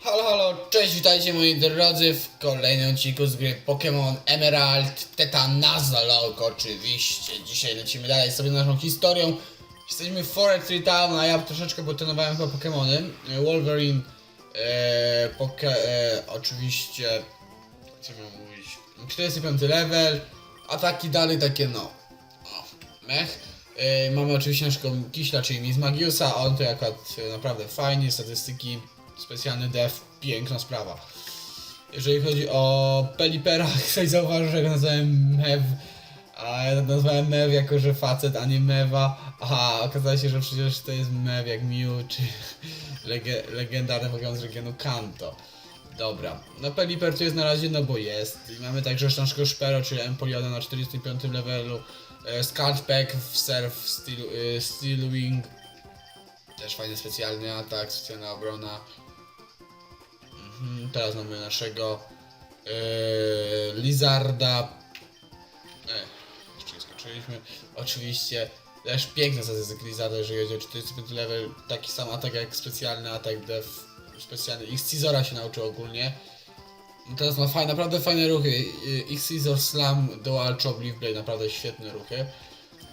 Halo, halo, cześć, witajcie moi drodzy w kolejnym odcinku z gry Pokémon Emerald Teta oczywiście. Dzisiaj lecimy dalej sobie naszą historią. Jesteśmy w Forest Tree Town, a ja troszeczkę potrenowałem chyba Pokémony. Wolverine, e, poke, e, oczywiście, co miałem mówić, 45 level, ataki dalej takie no, o, mech. E, mamy oczywiście naszego Kiśla, czyli Miss Magiusa, on to akurat e, naprawdę fajnie, statystyki, specjalny def, piękna sprawa. Jeżeli chodzi o Pelipera, ktoś zauważył, że go nazwałem Mew, a ja nazwałem Mew jako, że facet, a nie Mewa. Aha, okazało się, że przecież to jest Mew jak Mew, czy lege, legendarny Pokémon z regionu Kanto. Dobra, no Peliper tu jest na razie, no bo jest. I mamy także naszego Szpero, czyli Empoliona na 45 levelu. E, Scarpack w Surf Steel, e, Steel Wing. Też fajny specjalny atak, specjalna obrona. Mhm, teraz mamy naszego e, Lizarda. E, jeszcze nie skończyliśmy. Oczywiście też piękna statystyka Lizarda, jeżeli chodzi o 45 level. Taki sam atak jak specjalny atak def. Specjalny X-Cizora się nauczył ogólnie. No Teraz ma fajne, naprawdę fajne ruchy. X-Scissor Slam, Dual Chop, Leaf Blade, naprawdę świetne ruchy.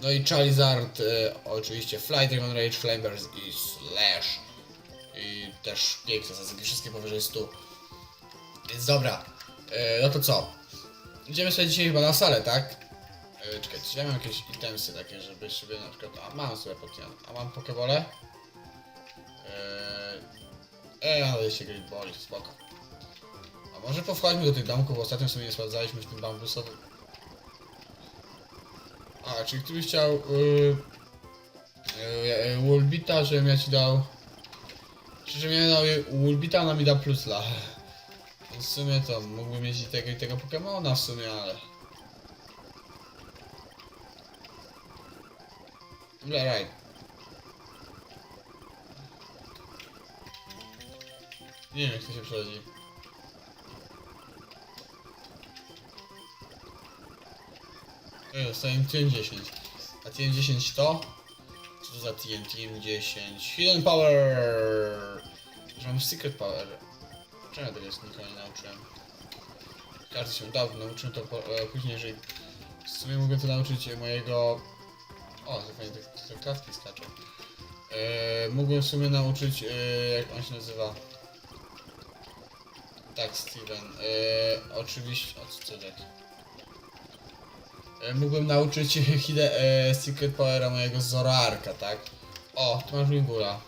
No i Charizard, e, oczywiście Fly, Dragon Rage, Flameburst i Slash. I też piękne zasady, wszystkie powyżej 100. Więc dobra, e, no to co? Idziemy sobie dzisiaj chyba na salę, tak? E, czekajcie, czy ja mam jakieś itemsy takie, żeby sobie na przykład... A mam sobie podjan. A mam pokebole? Eee, ale się Great Ball, spoko. A może powchodźmy do tych domków, bo ostatnio sobie nie sprawdzaliśmy w tym bambusowym. A, czy ktoś chciał yy, yy, Woolbita, żebym ja ci dał... Ja dał Woolbita, ona mi da plusla. W sumie to mógłbym mieć i tego i tego Pokemona w sumie, ale... Dobra, right. Nie wiem jak to się przechodzi. Dostałem TN10. A TN10 to? Co za TN? TN10. Hidden Power! Że mam Secret Power. Czemu ja tego jest nikogo nie nauczyłem? Każdy się dawno nauczył to e, później, jeżeli w sumie mogę to nauczyć mojego... O, fajnie te, te skaczą. E, mógłbym w sumie nauczyć, e, jak on się nazywa? Tak, Steven. E, oczywiście... O, co tak? E, mógłbym nauczyć Hide, e, Secret Powera mojego Zorarka, tak? O, tu masz Wingula.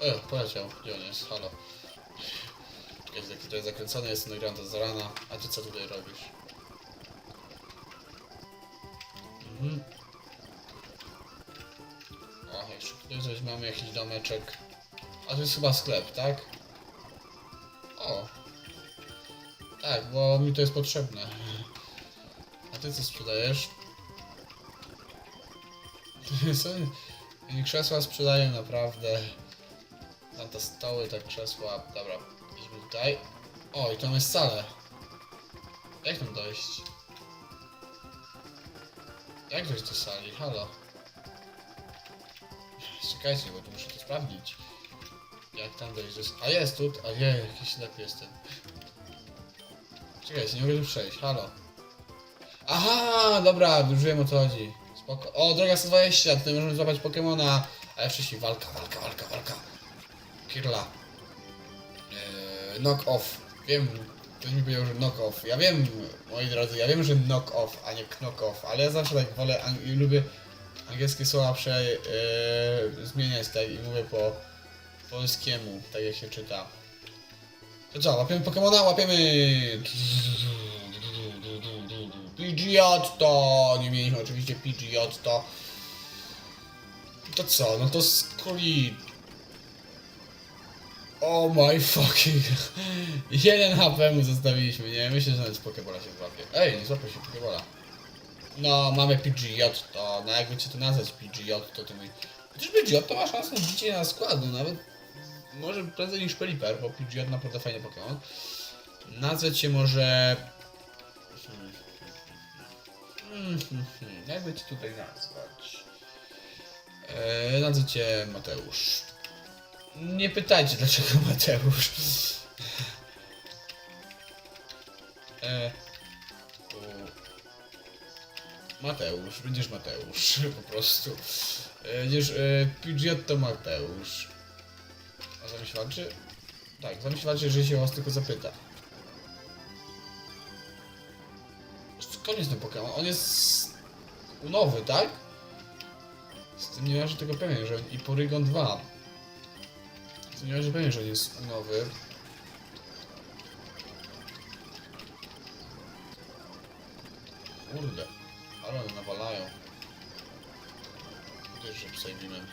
E, poleciał. Gdzie on jest? Halo. Czekaj, jaki to jest zakręcony, jestem nagrany do Zorana. A ty co tutaj robisz? Mhm. O, jeszcze tutaj coś mamy, jakiś domeczek. A to jest chyba sklep, tak? O. Tak, bo mi to jest potrzebne. A ty co sprzedajesz? Krzesła sprzedają naprawdę. Tam te stoły, tak krzesła. Dobra, idźmy tutaj. O, i tam jest salę. Jak tam dojść? Jak dojść do sali? Halo. Czekajcie, bo tu muszę to sprawdzić. Jak tam dojść do s- A jest tu, a nie, jakiś ślepy jestem. Czekajcie, nie mogę tu przejść, halo. Aha, dobra, już wiem o co chodzi. Spoko. O, droga 120, tutaj możemy złapać Pokemona. Ale wcześniej walka, walka, walka, walka. Kirla. Eee, knock off. Wiem, ktoś mi powiedział, że knock off. Ja wiem, moi drodzy, ja wiem, że knock off, a nie knock off, ale ja zawsze tak wolę i lubię angielskie słowa prze, eee, zmieniać tak i mówię po polskiemu, tak jak się czyta. To co, łapiemy Pokemona? Łapiemy! Pidgeotto! Nie mieliśmy oczywiście Pidgeotto. To co, no to Squid. Oh my fucking... Jeden HP mu zostawiliśmy, nie? Myślę, że nawet Pokebola się złapie. Ej, nie złapie się Pokebola. No, mamy Pidgeotto. No jakby cię to nazwać Pidgeotto, to mój... Chociaż Pidgeotto ma szansę na wbicie na skład, no nawet... Może prędzej niż Pelipper, bo Pidgeotto naprawdę fajny Pokémon. Nazwać się może... Hmm. Jakby cię tutaj nazwać? Eee, nazwę cię Mateusz. Nie pytajcie dlaczego Mateusz. E, u, Mateusz, będziesz Mateusz, po prostu. E, Będziesz e, Mateusz. A z wami się walczy? Tak, z wami się was tylko zapyta. Koniec ten Pokémon, on jest nowy, tak? Z tym nie masz tego pewien, że i Porygon 2. Z tym nie masz pewien, że on jest nowy. Kurde, ale one nawalają. Też, że przejmimy.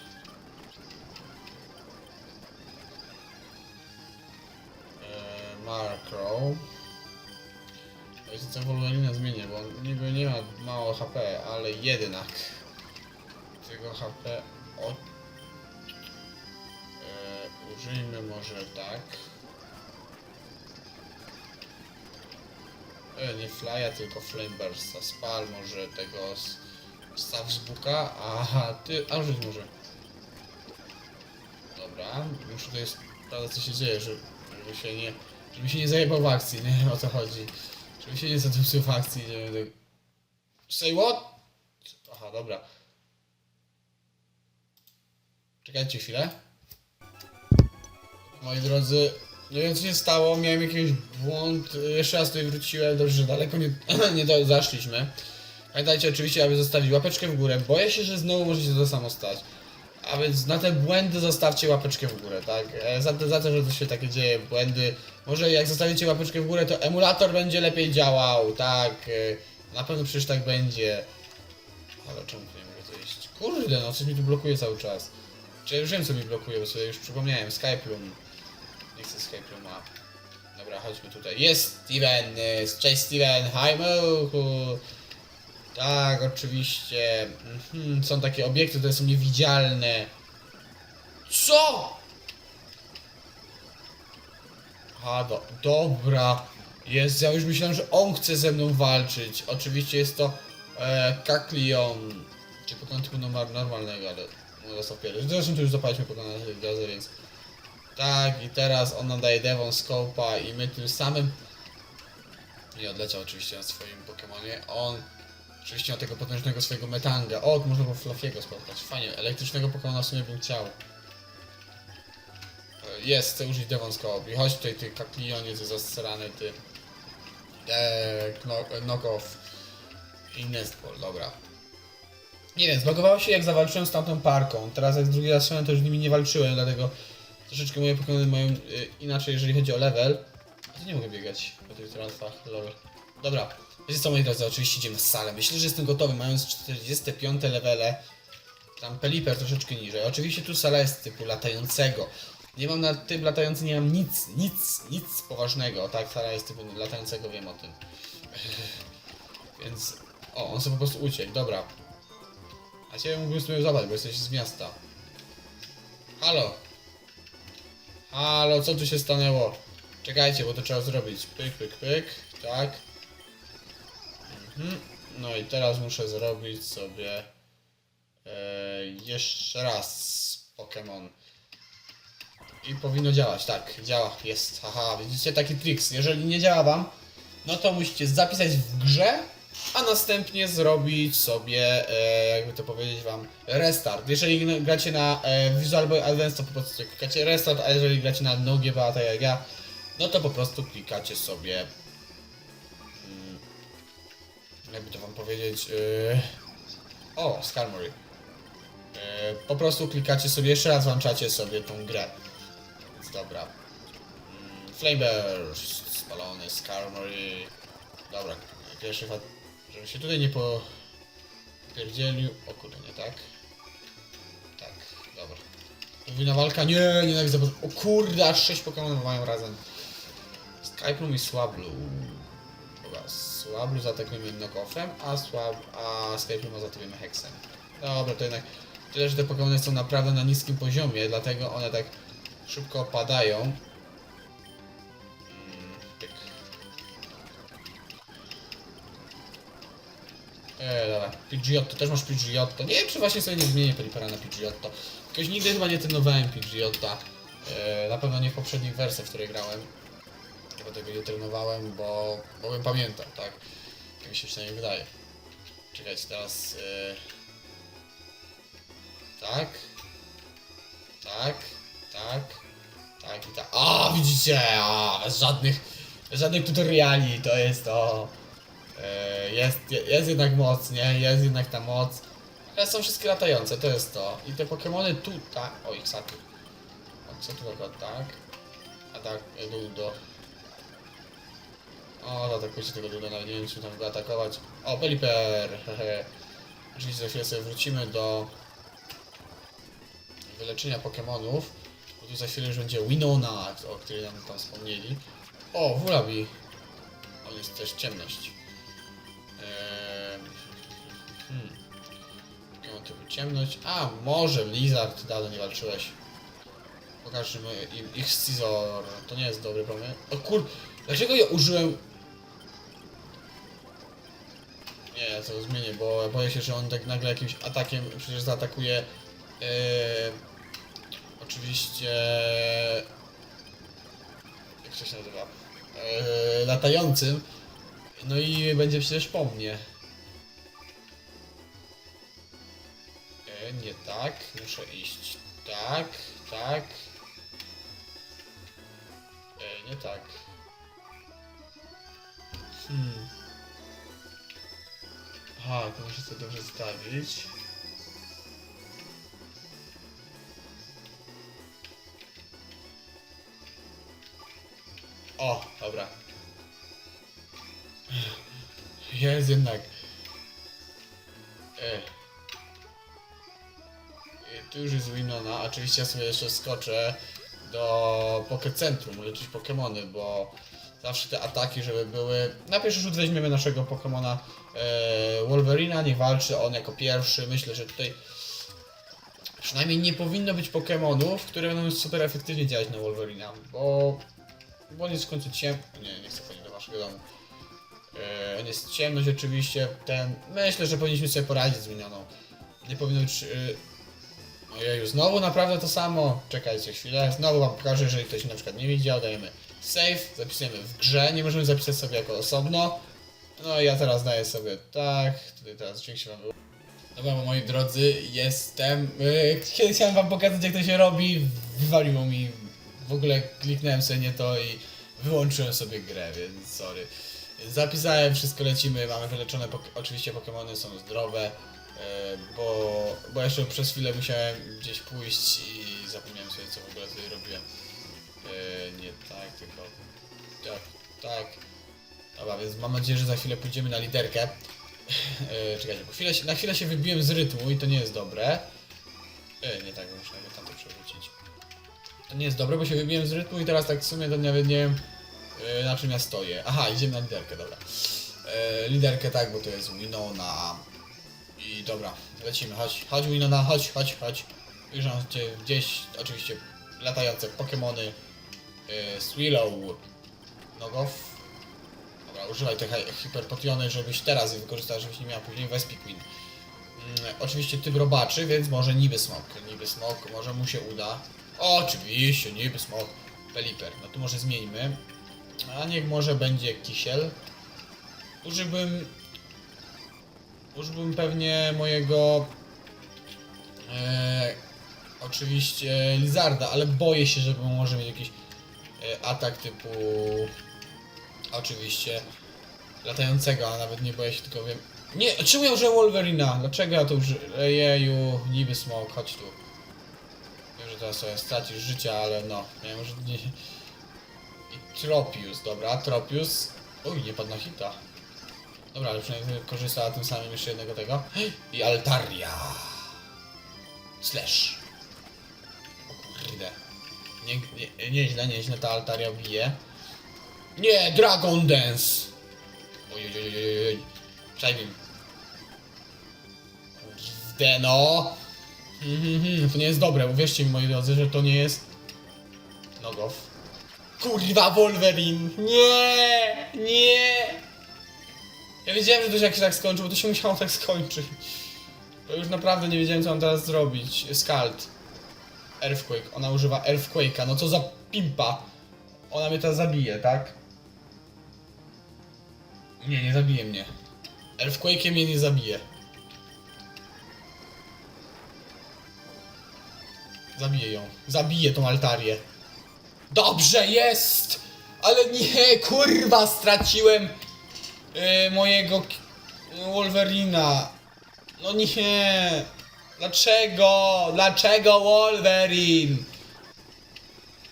HP, ale jednak tego HP od... E, użyjmy może tak. E, nie Flya, tylko Flamebursta. Spal może tego z. Aha, ty, a użyć może. Dobra, muszę tutaj sprawdzać co się dzieje, żeby, się nie... Żeby się nie zajebał w akcji, nie? O to chodzi. Żeby się nie zadupcył w akcji, nie będę... Say what? Aha, dobra. Czekajcie chwilę. Moi drodzy, nie wiem co się stało, miałem jakiś błąd, jeszcze raz tutaj wróciłem, dobrze, że daleko nie, nie do, zaszliśmy. Pamiętajcie oczywiście, aby zostawić łapeczkę w górę, boję się, że znowu może się to samo stać. A więc na te błędy zostawcie łapeczkę w górę, tak? E, Za za to, że to się takie dzieje, błędy. Może jak zostawicie łapeczkę w górę, to emulator będzie lepiej działał, tak? Na pewno przecież tak będzie. Ale czemu tu nie mogę zejść? Kurde, no coś mi tu blokuje cały czas. Czy ja już wiem co mi blokuje, bo sobie już przypomniałem, Skype Room. Nie chcę Skype Rooma. Dobra, chodźmy tutaj. Jest Steven! Cześć Steven! Hi Mohu! Tak, oczywiście. Mhm, są takie obiekty, które są niewidzialne. Co? A, do, dobra. Jest, ja już myślałem, że on chce ze mną walczyć. Oczywiście jest to e, Kaklion. Czy pokonać tylko normal, normalnego, ale no pierwszy. Zresztą tu już zapaliśmy pokonać drodze, więc... Tak, i teraz on nam daje Devon Scope'a i my tym samym... Nie odleciał oczywiście na swoim Pokemonie. On oczywiście ma tego potężnego swojego Metanga. O, można było Fluffiego spotkać. Fajnie, elektrycznego Pokemona w sumie bym chciał. E, Jest, chcę użyć Devon Scope. I chodź tutaj, ty Kaklionie, ty zasrany, ty... Eee, knock- knock-off. I Nestball, dobra. Nie wiem, zbagowało się jak zawalczyłem z tamtą parką. Teraz jak drugi raz szedłem, to już z nimi nie walczyłem, dlatego troszeczkę moje Pokémony mają y, inaczej, jeżeli chodzi o level. To nie mogę biegać po tych tratwach, lol. Dobra, wiecie co moi drodzy, oczywiście idziemy w salę. Myślę, że jestem gotowy, mając 45 levele. Tam Peliper troszeczkę niżej. Oczywiście tu sala jest typu latającego. Nie mam na tym latającym, nie mam nic, nic, nic poważnego. Tak, sala jest typu latającego, wiem o tym. Więc... O, on sobie po prostu uciekł, dobra. A ciebie mógłbym sobie zabrać, bo jesteś z miasta. Halo? Halo, co tu się stanęło? Czekajcie, bo to trzeba zrobić. Pyk, pyk, pyk. Tak. Mhm. No i teraz muszę zrobić sobie e, jeszcze raz Pokémon. I powinno działać, tak, działa, jest, haha, widzicie taki triks, jeżeli nie działa wam, no to musicie zapisać w grze, a następnie zrobić sobie, e, jakby to powiedzieć wam, restart. Jeżeli gracie na e, Visual Boy Advance, to po prostu klikacie restart, a jeżeli gracie na No GBA, tak jak ja, no to po prostu klikacie sobie, mm, jakby to wam powiedzieć, e, o, Skarmory. E, po prostu klikacie sobie, jeszcze raz włączacie sobie tą grę. Dobra. Mm, Flameburst, spalony, Skarmory. Dobra, pierwszy fat, żeby się tutaj nie popierdzielił. O kurde, nie tak? Tak, dobra. Powinna walka, nie, nienawidzę, bo... O kurde, aż 6 Pokémonów mają razem. Skyplum i Swablu. Dobra, Swablu zaatakujemy knockoffem, a Swab, a Skyplum zaatakujemy Hexem. Dobra, to jednak tyle, że te Pokémony są naprawdę na niskim poziomie, dlatego one tak szybko opadają. Eee, dobra. Pidgeotto, też masz Pidgeotto. Nie wiem, czy właśnie sobie nie zmienię Pelipera na Pidgeotto. Jakoś nigdy chyba nie trenowałem Pidgeotta. E, na pewno nie w poprzednich wersjach, w której grałem. Bo tego nie trenowałem, bo, bo bym pamiętał, tak? Tak mi się przynajmniej wydaje. Czekajcie, teraz... E, tak. Tak. Tak. Tak i tak. A, widzicie! A, bez żadnych, żadnych tutoriali, to jest to. E, jest, jest jednak moc, nie? Jest jednak ta moc. Ale są wszystkie latające, to jest to. I te Pokemony tutaj... Oj, Xatu. O, co tu tego, tak? A tak, Ludo. O, atakujcie tego Ludo, nawet nie wiem, czy tam go atakować. O, Peliper! hehe. Oczywiście za chwilę sobie wrócimy do wyleczenia Pokemonów. Bo tu za chwilę będzie Winona, o której nam tam wspomnieli. O, Wulabi. On jest też ciemność. Eee, hmm. Typu ciemność. A, może Blizzard, dawno nie walczyłeś. Pokażmy im ich Scizor. To nie jest dobry pomysł. O kur... Dlaczego ja użyłem... Nie, ja to zmienię, bo boję się, że on tak nagle jakimś atakiem przecież zaatakuje... Eee, oczywiście... Jak to się nazywa? Eee, latającym. No i będzie przecież po mnie. E, nie tak, muszę iść tak, tak. E, nie tak. Hmm. Aha, to muszę sobie dobrze stawić. O, dobra. Jest jednak. E. I Tu już jest Winona. Oczywiście ja sobie jeszcze skoczę do Pokecentrum, uleczyć Pokemony, bo zawsze te ataki, żeby były... Na pierwszy rzut weźmiemy naszego Pokemona e, Wolverina, niech walczy on jako pierwszy. Myślę, że tutaj przynajmniej nie powinno być Pokemonów, które będą super efektywnie działać na Wolverina, bo... Bo on jest w końcu ciem... Nie, nie chcę wchodzić do waszego domu. E, on jest ciemność oczywiście, ten... Myślę, że powinniśmy sobie poradzić z Winioną. Nie powinno być... Y... Ojeju, znowu naprawdę to samo. Czekajcie chwilę, znowu wam pokażę, jeżeli ktoś na przykład nie widział, dajemy save, zapisujemy w grze, nie możemy zapisać sobie jako osobno. No i ja teraz daję sobie tak, tutaj teraz się wam wyłączy. Dobra, moi drodzy, jestem. Yy, chciałem wam pokazać jak to się robi, wywaliło mi. W ogóle kliknąłem sobie nie to i wyłączyłem sobie grę, więc sorry. Zapisałem, wszystko lecimy, mamy wyleczone, oczywiście Pokémony są zdrowe, e, bo, bo jeszcze przez chwilę musiałem gdzieś pójść i zapomniałem sobie co w ogóle tutaj robiłem. E, nie tak, tylko tak, tak. Dobra, więc mam nadzieję, że za chwilę pójdziemy na liderkę. E, czekajcie, bo chwilę, na chwilę się wybiłem z rytmu i to nie jest dobre. E, nie tak, muszę przewrócić. To nie jest dobre, bo się wybiłem z rytmu i teraz tak w sumie to nawet nie wiem e, na czym ja stoję. Aha, idziemy na liderkę, dobra. E, liderkę tak, bo to jest Winona. I dobra, lecimy, chodź, chodź Winona, chodź, chodź, chodź. Cię gdzieś, oczywiście, latające Pokemony. E, Swillow, Nogow. Dobra, używaj te hi- hiperpotiony, żebyś teraz je wykorzystał, żebyś nie miał później Vespiquen. Mm, oczywiście typ robaczy, więc może niby smok. Niby smok, może mu się uda. Oczywiście, niby smok. Peliper. No tu może zmieńmy. A niech może będzie kisiel. Użyłbym... Użyłbym pewnie mojego... E, oczywiście Lizarda, ale boję się, że może mieć jakiś e, atak typu... Oczywiście latającego, a nawet nie boję się, tylko wiem... Nie, czemu ja użyłem Wolverina? Dlaczego ja to użyłem? Ejeju, niby smok, chodź tu. Wiem, że teraz sobie stracisz życia, ale no, ja może nie... I Tropius, dobra, Tropius. Uj, nie padł na hita. Dobra, ale przynajmniej korzysta tym samym jeszcze jednego tego. I Altaria. Slash. O kurde. Nie, nie, nieźle, nieźle ta Altaria bije. Nie, Dragon Dance! Oj, oj, oj, oj, oj. Przejmij. Kurde no. Mhm, to nie jest dobre, uwierzcie mi moi drodzy, że to nie jest... Nogow. Kurwa Wolverine! Nie! Nie! Ja wiedziałem, że to się jak się tak to się musiało tak skończyć. To już naprawdę nie wiedziałem co mam teraz zrobić. Skald. Earthquake. Ona używa Earthquake'a. No co za pimpa. Ona mnie teraz zabije, tak? Nie, nie zabije mnie. Earthquake'iem mnie nie zabije. Zabiję ją. Zabiję tą altarię. Dobrze, jest! Ale nie, kurwa, straciłem yy, mojego Wolverina. No nie. Dlaczego? Dlaczego Wolverine?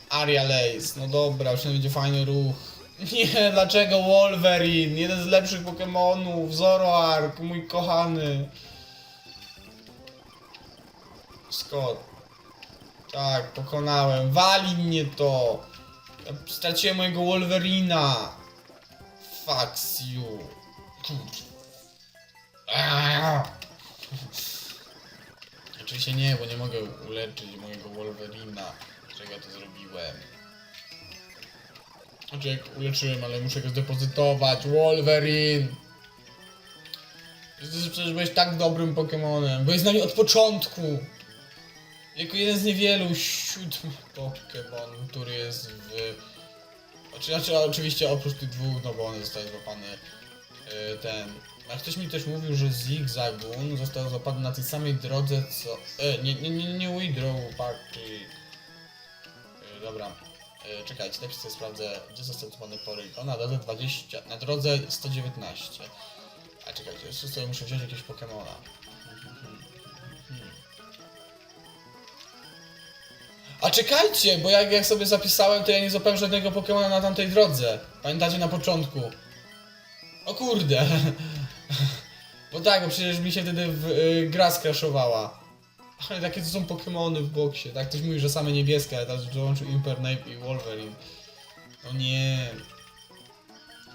Aria Lace. No dobra, już będzie fajny ruch. Nie, dlaczego Wolverine? Jeden z lepszych Pokemonów. Zoroark, mój kochany. Scott. Tak, pokonałem. Wali mnie to. Straciłem mojego Wolverina. Fucks you. Oczywiście nie, bo nie mogę uleczyć mojego Wolverina. Dlaczego ja to zrobiłem? Znaczy jak uleczyłem, ale muszę go zdepozytować. Wolverine! Przecież byłeś tak dobrym Pokemonem. Byłeś z nami od początku. Jako jeden z niewielu siódmy Pokémon, który jest w... Znaczy, znaczy oczywiście oprócz tych dwóch, no bo one zostały złapane ten... A ktoś mi też mówił, że Zigzagoon został złapany na tej samej drodze co... E, nie, nie, nie, nie Widrow Party. Yy, dobra. Yy, czekajcie, najpierw sobie sprawdzę, gdzie został złapany Porygon. Na drodze 20... Na drodze 119. A czekajcie, jeszcze sobie muszę wziąć jakiegoś Pokemona. A czekajcie, bo jak, jak sobie zapisałem, to ja nie złapałem żadnego Pokemona na tamtej drodze. Pamiętacie na początku? O kurde. Bo tak, bo przecież mi się wtedy w, y, gra skraszowała. Ale takie to są Pokemony w boksie, tak? Ktoś mówi, że same niebieskie, ale teraz dołączył Impernape i Wolverine. No nie.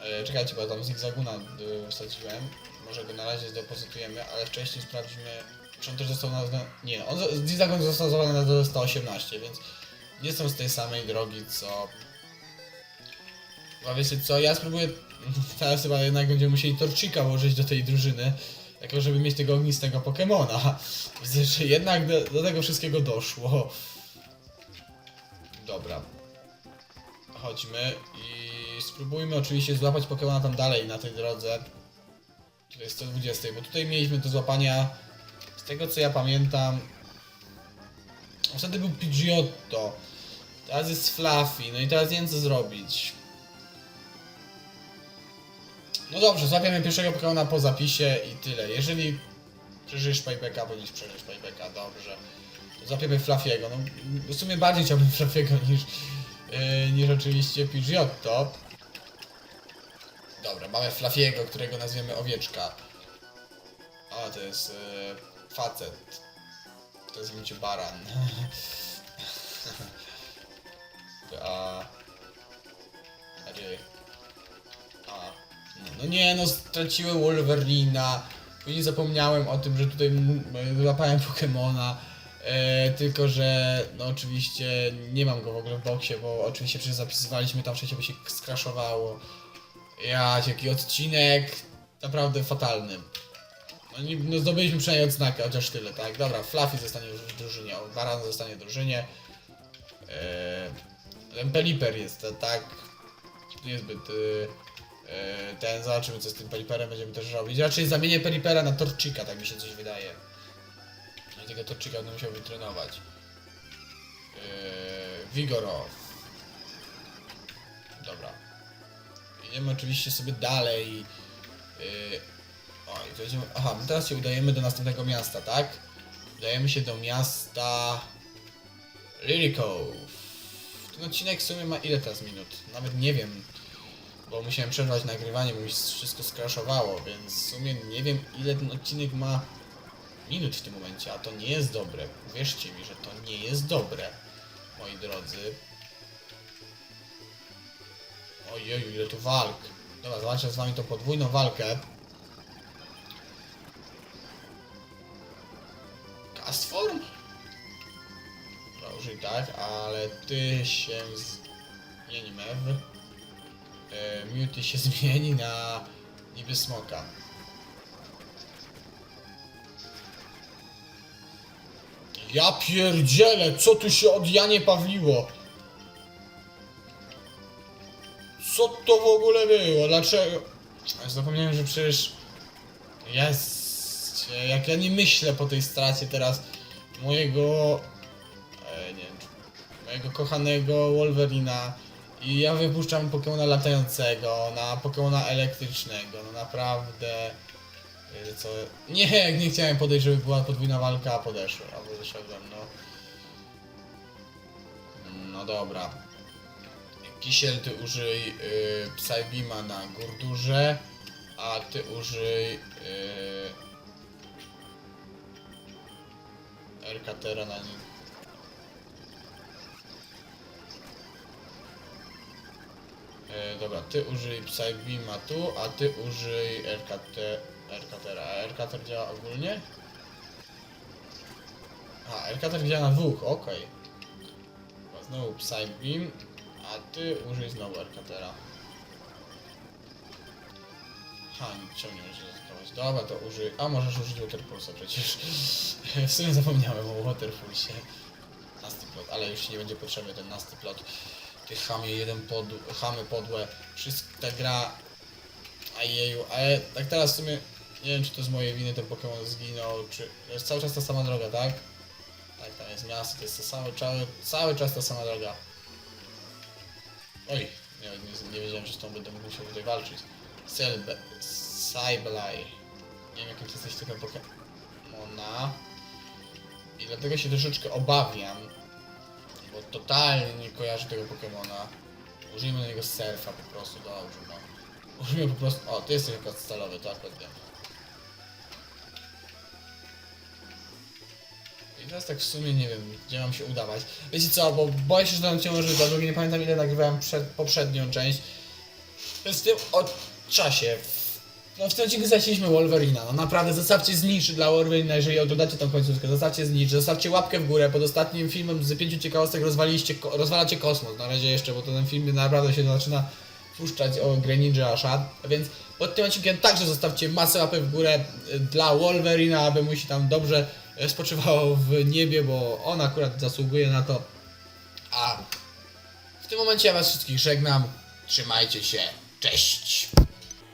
E, czekajcie, bo tam Zigzaguna y, wsadziłem. Może go na razie zdepozytujemy, ale wcześniej sprawdzimy, czy on też został na... Nie, on, Zigzagun został złapany na drodze 118, więc nie są z tej samej drogi, co... A wiecie co, ja spróbuję... Teraz chyba jednak będziemy musieli Torchika włożyć do tej drużyny, jako żeby mieć tego ognistego Pokemona. Widzę, że jednak do, do tego wszystkiego doszło. Dobra. Chodźmy i spróbujmy oczywiście złapać Pokemona tam dalej na tej drodze. Jest 120, bo tutaj mieliśmy do złapania, tego co ja pamiętam, wtedy był Pidgeotto, teraz jest Fluffy, no i teraz nie wiem co zrobić. No dobrze, złapiemy pierwszego Pokemona po zapisie i tyle. Jeżeli przeżyjesz Paybacka, będziesz przeżyć Paybacka, dobrze. To złapiemy Fluffiego. No, w sumie bardziej chciałbym Fluffiego niż, yy, niż oczywiście Pidgeotto. Dobra, mamy Fluffiego, którego nazwiemy Owieczka. A, to jest yy, facet. To jest cię Baran. A... Ry. A... No, nie, no straciłem Wolverina. Później zapomniałem o tym, że tutaj złapałem Pokemona. E, tylko, że no oczywiście nie mam go w ogóle w boksie, bo oczywiście przecież zapisywaliśmy tam wcześniej, bo się skraszowało. Ja, jaki odcinek naprawdę fatalny. Nie, no zdobyliśmy przynajmniej odznakę, chociaż tyle, tak? Dobra, Fluffy zostanie w drużynie, Baran zostanie w drużynie. Eee, ten Peliper jest, tak? Niezbyt y, y, ten, zobaczymy co z tym Peliperem będziemy też robić. Raczej zamienię Pelipera na Torchika, tak mi się coś wydaje. No tego Torchika będę musiał wytrenować. Yy. Dobra. Idziemy oczywiście sobie dalej. Yy, oj, to idziemy, aha, my teraz się udajemy do następnego miasta, tak? Udajemy się do miasta Lirico. Ten odcinek w sumie ma ile teraz minut? Nawet nie wiem. Bo musiałem przerwać nagrywanie, bo mi wszystko skraszowało, więc w sumie nie wiem ile ten odcinek ma minut w tym momencie, a to nie jest dobre. Wierzcie mi, że to nie jest dobre, moi drodzy. Ojeju, ile tu walk. Dobra, zobaczę z wami tą podwójną walkę. Tak, ale ty się z... Nie, nie mew. E, się zmieni na niby smoka. Ja pierdzielę, co tu się od Janie Pawliło? Co to w ogóle było? Dlaczego? Zapomniałem, że przecież jest. Jak ja nie myślę po tej stracie teraz mojego. Mojego kochanego Wolverina i ja wypuszczam Pokemona latającego na Pokemona elektrycznego. No naprawdę. e, Co? Nie, nie chciałem podejść, żeby była podwójna walka, a podeszłem, albo zeszedłem, no. No dobra. Kisiel, ty użyj y, Psybeama na Gurdurze, a ty użyj y, Erkatera na nim. E, dobra, ty użyj Psybeama tu, a ty użyj RKT, Erkatera. A działa ogólnie? A, Erkater działa na dwóch, okej. Dobra, Znowu Psybeam, a ty użyj znowu Erkatera. Ha, czemu nie możesz zaskakować? Dobra, to użyj... A, możesz użyć Waterpulsa przecież. w sumie zapomniałem o Waterpulsie. Nasty plot, ale już nie będzie potrzebny ten nasty plot. Ty chamie jeden pod... chamy podłe. Wszystko ta gra... Ajeju, ale tak teraz w sumie... Nie wiem, czy to z mojej winy ten Pokémon zginął, czy... Jest cały czas ta sama droga, tak? Tak, tam jest miasto, to jest to samo, cały, cały czas ta sama droga. Oj, nie, nie, nie wiedziałem, że z tą będę musiał tutaj walczyć. Selbe... Sableye. Nie wiem, jakim ty jesteś tego Pokemona. I dlatego się troszeczkę obawiam, bo totalnie nie kojarzę tego Pokemona. Użyjmy na niego surfa po prostu, dobrze no. Użyjmy po prostu... O, ty jesteś akurat stalowy, to akurat wiem. I teraz tak w sumie nie wiem, gdzie mam się udawać. Wiecie co, bo boję się, że to nam ciąży za długie, nie pamiętam ile nagrywałem przed, poprzednią część. W tym od czasie. No w tym odcinku zaczęliśmy Wolverina. No naprawdę zostawcie zniczy dla Wolverina, jeżeli oglądacie tą końcówkę. Zostawcie zniczy, zostawcie łapkę w górę. Pod ostatnim filmem z pięciu ciekawostek rozwaliliście, ko- rozwalacie kosmos. Na razie jeszcze, bo to ten film naprawdę się zaczyna puszczać o Greninja Ashad. Więc pod tym odcinkiem także zostawcie masę łapek w górę y, dla Wolverina, aby mu się tam dobrze y, spoczywało w niebie, bo on akurat zasługuje na to. A w tym momencie ja was wszystkich żegnam. Trzymajcie się. Cześć!